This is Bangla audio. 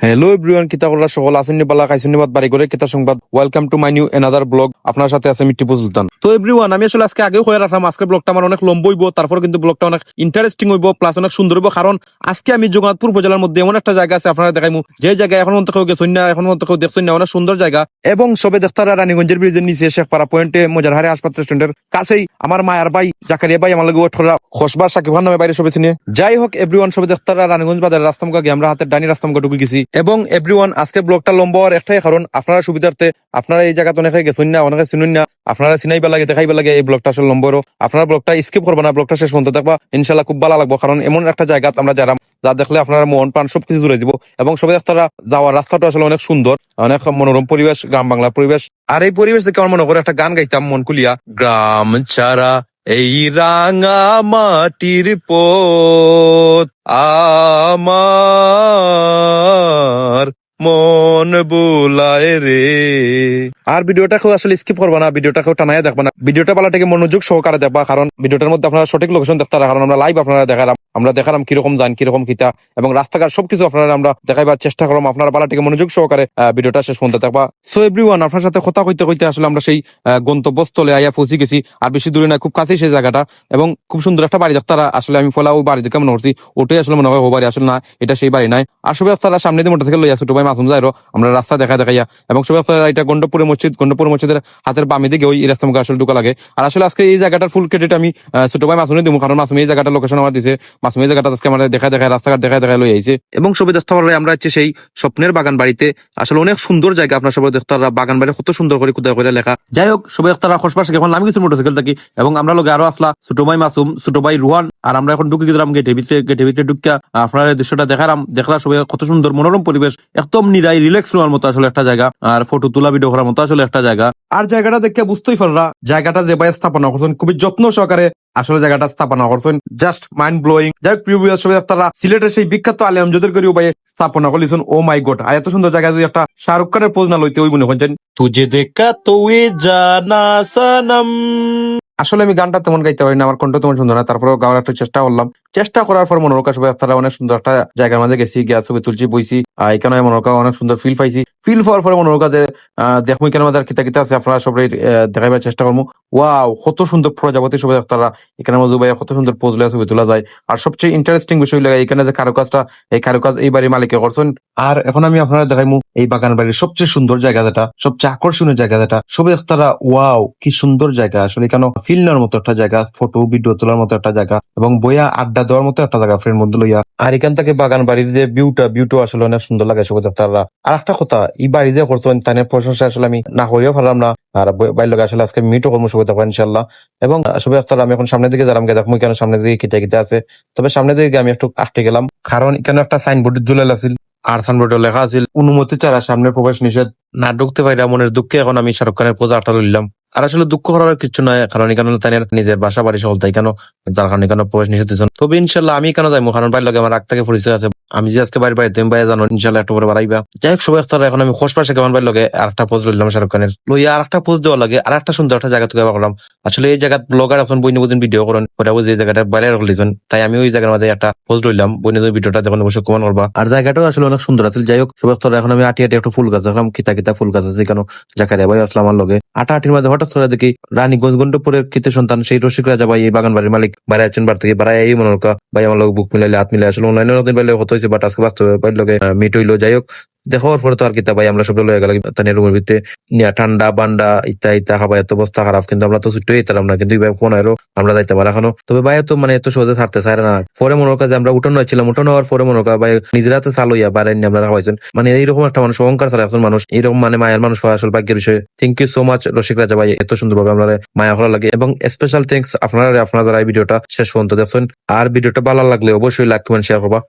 হ্যালো এভরিওয়ান কিতা সকল আসুন নিবালা কাইসুন নিবাদ বাড়ি করে কিতা সংবাদ। Welcome to my new another blog আপনার সাথে আছে আমি টিপু সুলতান তো এভরিওয়ান আমি আসলে আজকে আগেও হয়ে রাখলাম, আজকে ব্লগটা আমার অনেক লম্বা হইব, তারপর কিন্তু ব্লগটা অনেক ইন্টারেস্টিং হইব প্লাস অনেক সুন্দর হইব, কারণ আজকে আমি জগন্নাথপুর উপজেলার মধ্যে এমন একটা জায়গা আছে, আপনারা দেখাইমু, যে জায়গায় এখন কেউ গেছেন না, এখন কেউ দেখছেন না, অনেক সুন্দর জায়গা। এবং সবে দেখতারা রানীগঞ্জের ব্রিজের নিচে শেখপাড়া পয়েন্টে মজারহারে হাসপাতাল রেস্টুরেন্টের কাছেই আমার মায়ার ভাই জাকারিয়া ভাই, আমার লগে করা খসবার সাকিব খান নামে বাইরে সবে চিনে যাই হোক এভরিওয়ান সবে দেখতারা রানীগঞ্জ বাজার রাস্তামুখা গিয়ে আমরা হাতের ডানি রাস্তামুখা ঢুকে গেছি। এবং এভরিওয়ান আজকে ব্লগটা লম্বা হওয়ার একটাই কারণ, আপনারা সুবিধার্থে, আপনারা এই জায়গাতে অনেকে গেছেন না অনেকে চিনুন না, আপনারা চিনাইবা লাগে, দেখাইবা লাগে এই ব্লগটা আসলে হলো। আপনারা ব্লগটা স্কিপ করবেন না, ব্লগটা শেষ পর্যন্ত দেখবা ইনশাল্লাহ খুব ভালো লাগবে, কারণ এমন একটা জায়গা আমরা যারা, যা দেখলে আপনারা মন প্রাণ সবকিছু জুড়ে দিব, এবং সবাই আপনারা যাওয়ার রাস্তাটা আসলে অনেক সুন্দর, অনেক মনোরম পরিবেশ, গ্রাম বাংলা পরিবেশ আর এই পরিবেশ দেখে আমার মনে করে একটা গান গাইতাম, মন খুলিয়া, গ্রাম ছাড়া এই রাঙা মাটির পথ, আমার মন বুলায় রে। আর ভিডিওটাকেও আসলে স্কিপ করবা না, ভিডিওটাকেও টানায় দেখবা না। ভিডিওটা পালা থেকে মনোযোগ সহকারে দেখবা, কারণ ভিডিওটার মধ্যে আপনারা সঠিক লোকেশন দেখতে কারণ আমরা লাইভ আপনারা দেখালাম আমরা দেখালাম কীরকম যান, কীরকম কিতা, এবং রাস্তাঘাট সবকিছু আপনারা আমরা দেখাইবার চেষ্টা করলাম। আপনারা পালা থেকে মনোযোগ সহকারে ভিডিওটা শেষ পর্যন্ত দেখবা। সো এভরিওয়ান আপনার সাথে কথা কইতে কইতে আসলে আমরা সেই গন্তব্যস্থলে আইয়া পৌঁছে গেছি। আর বেশি দূরে না খুব কাছেই সেই জায়গাটা। এবং খুব সুন্দর একটা বাড়ি দেখতারা আসলে আমি ফলা ওই বাড়ি দেখে মনে করছি, ওটাই আসলে মনে হয় ও বাড়ি, আসলে না, এটা সেই বাড়ি নাই আর সবাই আপনারা সামনে দিয়ে মোটরসাইকেল লইয়া ছোট ভাই মাসুম যাইরো, আমরা রাস্তা দেখা দেখাইয়া। এবং সবাই আপনারা এটা গন্ডপুরের মসজিদ গন্ডপুর মসজিদের হাতের বামে দিকে ওই রাস্তা মুখে আসলে ঢুকা লাগে। আর আসলে আজকে এই জায়গাটার ফুল ক্রেডিট আমি ছোট ভাই মাসুমে দিব, কারণ মাসুম এই জায়গাটা লোকেশন আমার দিছে। মাসুম এই জায়গাটা আজকে আমাদের দেখা দেখায় রাস্তাঘাট দেখা দেখা লই আইছে। এবং সবাই দেখতে পারলে আমরা হচ্ছে সেই স্বপ্নের বাগান বাড়িতে আসলে অনেক সুন্দর জায়গা আপনার সবাই দেখতে বাগান বাড়ি কত সুন্দর করে কুদা করে লেখা। যাই হোক সবাই তারা খসপাশে এখন নামি কিছু মোটরসাইকেল থাকি এবং আমরা লোকে আরও আসলা ছোট ভাই মাসুম ছোট ভাই রুহান আর আমরা এখন ঢুকে গেলাম গেটের ভিতরে গেটের ভিতরে ঢুকিয়া আপনার দৃশ্যটা দেখালাম দেখলাম সবাই কত সুন্দর মনোরম পরিবেশ একদম নিরাই রিল্যাক্স নেওয়ার মতো আসলে একটা জায়গা আর ফটো তোলা ভিডিও করার মতো আসলে একটা জায়গা। আর জায়গাটা দেখে বুঝতেই পারলা জায়গাটা যে ভাই স্থাপনা করছেন খুবই যত্ন সহকারে আসলে জায়গাটা স্থাপনা করছেন। জাস্ট মাইন্ড ব্লোয়িং যাই হোক প্রিয় সবাই আপনারা সিলেটের সেই বিখ্যাত আলী আমজদের করিও ভাই স্থাপনা করলিছেন ও মাই গড আর এত সুন্দর জায়গা যদি একটা শাহরুখ খানের পোজ না লইতে ওই মনে হচ্ছেন। তুজে দেখা তুই জানা সনম। আসলে আমি গানটা তেমন গাইতে পারি না আমার কণ্ঠ তেমন সুন্দর না তারপরে গাওয়ার একটা চেষ্টা করলাম। চেষ্টা করার পর মনোরকা সবাই আপনারা অনেক সুন্দর একটা জায়গার মাঝে গেছি গিয়া ছবি তুলছি বইছি। এখানে মনোরকা অনেক সুন্দর ফিল পাইছি। ফিল পাওয়ার পরে মনোরকা যে দেখব কেন আমাদের কিতা কিতা আছে, আপনারা সবাই দেখাইবার চেষ্টা করব ওয়াও কত সুন্দর প্রজাপতি সবাই আপনারা এখানে মজু ভাই কত সুন্দর পোজ লয়ে ছবি তোলা যায়। আর সবচেয়ে ইন্টারেস্টিং বিষয় লাগে এখানে যে কারুকাজটা, এই কারুকাজ এই বাড়ির মালিকে করছেন। আর এখন আমি আপনারা দেখাইমু এই বাগান বাড়ির সবচেয়ে সুন্দর জায়গা যেটা, সবচেয়ে আকর্ষণীয় জায়গা যেটা। সবাই আপনারা ওয়াও কি সুন্দর জায়গা। আসলে কেন ফিল নেওয়ার মতো একটা জায়গা ফটো ভিডিও তোলার মতো একটা জায়গা এবং বইয়া আড্ডা দেওয়ার মতো একটা জায়গা ফ্রেন্ড মধ্যে লইয়া। আর এখান থেকে বাগান বাড়ির যে ভিউটা ভিউটা আসলে অনেক সুন্দর লাগে সবাই আপনারা আর একটা কথা এই বাড়ি যে করছেন তাদের প্রশংসা আসলে আমি, না করিও পারলাম না। আর বাইর লোক আসলে আজকে মিটও করব সবাই থাকব ইনশাল্লাহ এবং সবাই আপনারা আমি এখন সামনের দিকে যালাম গেদাম কেন সামনের দিকে কিতে কিতে আছে। তবে সামনের দিকে আমি একটু আটকে গেলাম। কারণ এখানে একটা সাইনবোর্ড ঝুলে আছিল, আর সাইনবোর্ডে লেখা আছিল, অনুমতি ছাড়া সামনে প্রবেশ নিষেধ, না ঢুকতে পারি মনের দুঃখে এখন আমি শাহরুখ খানের পূজা আটা লইলাম। আর আসলে দুঃখ করার কিছু নয় কারণ এখানে তাই নিজের বাসা বাড়ি সকল তাই কেন? যার কারণে কেন প্রবেশ নিষেধ তবে ইনশাল্লাহ আমি কেন যাইমু? কারণ বাইর লগে আমার আগ থেকে পরিচয় আছে। আমি যে আজকে বাড়ি বাড়ি তুমি বাইরে জানো ইনশাল্লাহ একটু করে বাড়াইবা। যাই হোক সবাই তারা এখন আমি খোঁজ পাশে কেমন বাড়ি লগে আর একটা পোজ লইলাম শাহরুখ খানের। লইয়া আর একটা পোজ দেওয়া লাগে আর একটা সুন্দর একটা জায়গা থেকে করলাম আসলে এই জায়গা ব্লগার এখন বই নিবদিন ভিডিও করেন ওরা বুঝে এই জায়গাটা বাইরে রাখলিছেন তাই আমি ওই জায়গার মধ্যে একটা পোজ লইলাম বই ভিডিওটা যখন অবশ্যই কমান করবা। আর জায়গাটাও আসলে অনেক সুন্দর আছে। যাই হোক সবাই তারা এখন আমি আটি আটি একটা ফুল গাছ দেখলাম, কিতা কিতা ফুল গাছ আছে কেন জাকারিয়া ভাই আসলাম আমার লগে আটা আটির মধ্যে হঠাৎ করে দেখি রানীগঞ্জ গন্ডপুরের কৃতে সন্তান, সেই রসিক রাজা ভাই, এই বাগান বাড়ির মালিক বাইরে আছেন বার থেকে। বাড়াই এই মনে রকা ভাই, আমার লোক বুক মিলাইলে, হাত মিলাই আসলে অনলাইনে নতুন পাইলে হতো। হয়েছে বাট আজকে বাস্তবে লগে মিট হইল। যাই হোক দেখার পরে তো আর কিতা ভাই আমরা সব লয়ে গেলাম। তানের রুমের ভিতরে নিয়া ঠান্ডা বান্ডা ইত্যা ইত্যা খাবার এত অবস্থা খারাপ, কিন্তু আমরা তো ছুটে যেতাম না কিন্তু ভাই ফোন আরও আমরা যাইতে পারি এখনও। তবে ভাই তো মানে এত সহজে ছাড়তে চায় না। পরে মনে কাজে আমরা উঠানো হয়েছিলাম উঠানো হওয়ার পরে মনে করা ভাই, নিজের হাতে চালু ইয়া বাইরে নিয়ে আমরা রাখাইছেন মানে এইরকম একটা মানুষ, অহংকার ছাড়া একজন মানুষ, এইরকম মানে মায়ের মানুষ হওয়া আসলে ভাগ্যের বিষয়। থ্যাংক ইউ সো মাচ রসিক রাজা ভাই, এত সুন্দর ভাবে আমরা মায়া করা লাগে। এবং স্পেশাল থ্যাংকস আপনারা আপনারা যারা এই ভিডিওটা শেষ পর্যন্ত দেখছেন, আর ভিডিওটা ভালো লাগলে অবশ্যই লাইক কমেন্ট শেয়ার করবা।